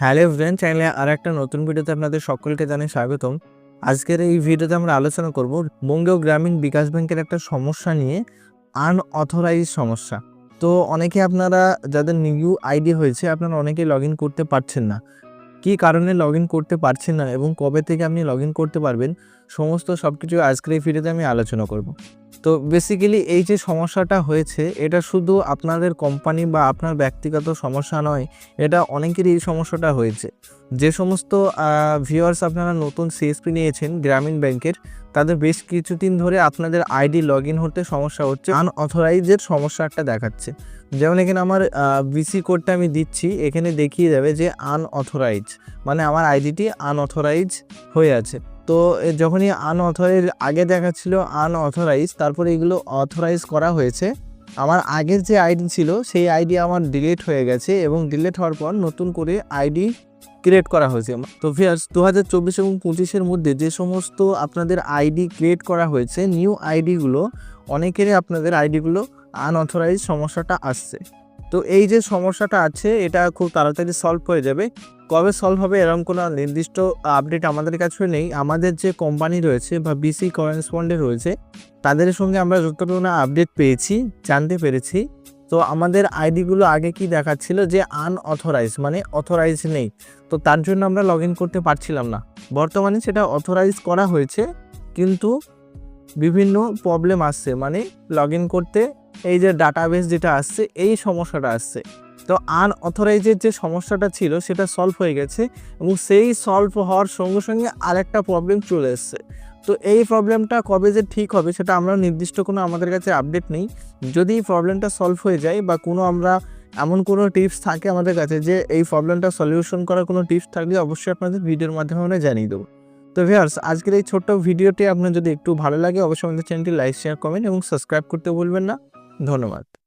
Hello friend চ্যানেলে আর একটা নতুন ভিডিওতে আপনাদের সকলকে জানাই স্বাগতম। আজকের এই ভিডিওতে আমরা আলোচনা করব বঙ্গীয় গ্রামীণ বিকাশ ব্যাংকের একটা সমস্যা নিয়ে আনঅথরাইজ সমস্যা। তো অনেকে আপনারা, যাদের নিউ আইডি হয়েছে, আপনারা অনেকেই লগ করতে পারছেন না। কী কারণে লগ করতে পারছেন না এবং কবে থেকে আপনি লগ করতে পারবেন, সমস্ত সব কিছু আজকের এই ভিডিওতে আমি আলোচনা করব। তো বেসিক্যালি এই যে সমস্যাটা হয়েছে, এটা শুধু আপনাদের কোম্পানি বা আপনার ব্যক্তিগত সমস্যা নয়, এটা অনেকেরই এই সমস্যাটা হয়েছে। যে সমস্ত ভিউয়ার্স আপনারা নতুন সিএসপি নিয়েছেন গ্রামীণ ব্যাংকের তাদের বেশ কিছুদিন ধরে আপনাদের আইডি লগ হতে সমস্যা হচ্ছে আনঅথরাইজের সমস্যা একটা দেখাচ্ছে। যেমন এখানে আমার বিসি কোডটা আমি দিচ্ছি, এখানে দেখিয়ে যাবে যে আনঅথরাইজ মানে আমার আইডিটি আনঅথরাইজ হয়ে আছে। তো যখনই আনঅথরাইজ আগে দেখাচ্ছিল আনঅথরাইজ তারপরে এগুলো অথরাইজ করা হয়েছে। আমার আগের যে আইডি ছিল, সেই আইডি আমার ডিলিট হয়ে গেছে এবং ডিলিট হওয়ার পর নতুন করে আইডি ক্রিয়েট করা হয়েছে। তো ভিয়ার্স দু হাজার চব্বিশ এবং পঁচিশের মধ্যে যে সমস্ত আপনাদের আইডি ক্রিয়েট করা হয়েছে নিউ আইডিগুলো অনেকেরই আপনাদের আইডিগুলো আনঅথরাইজ সমস্যাটা আসছে। তো এই যে সমস্যাটা আছে, এটা খুব তাড়াতাড়ি সলভ হয়ে যাবে। কবে সলভ হবে এরকম কোনো নির্দিষ্ট আপডেট আমাদের কাছে নেই। আমাদের যে কোম্পানি রয়েছে বা বিসি করেসপন্ডে রয়েছে, তাদের সঙ্গে আমরা যতটুকু আপডেট পেয়েছি, জানতে পেরেছি। তো আমাদের আইডিগুলো আগে কি দেখাচ্ছিল যে আনঅথরাইজ মানে অথরাইজ নেই। তো তার জন্য আমরা লগ করতে পারছিলাম না। বর্তমানে সেটা অথরাইজ করা হয়েছে, কিন্তু বিভিন্ন প্রবলেম আসছে মানে লগ করতে এই যে ডাটাবেস যেটা আসছে, এই সমস্যাটা আসছে। তো আনঅথরাইজের যে সমস্যাটা ছিল, সেটা সলভ হয়ে গেছে এবং সেই সলভ হওয়ার সঙ্গে সঙ্গে আরেকটা প্রবলেম চলে এসছে। তো এই প্রবলেমটা কবে যে ঠিক হবে, সেটা আমরা নির্দিষ্ট কোনো আমাদের কাছে আপডেট নেই। যদি এই প্রবলেমটা সলভ হয়ে যায় বা কোনো আমরা এমন কোনো টিপস থাকে আমাদের কাছে যে এই প্রবলেমটা সলিউশন করার কোনো টিপস থাকলে অবশ্যই আপনাদের ভিডিওর মাধ্যমে আমরা জানিয়ে দেবো। তো ভিউয়ার্স আজকের এই ছোট্ট ভিডিওটি আপনার যদি একটু ভালো লাগে, অবশ্যই আমাদের চ্যানেলটি লাইক শেয়ার কমেন্ট এবং সাবস্ক্রাইব করতে ভুলবেন না। ধন্যবাদ।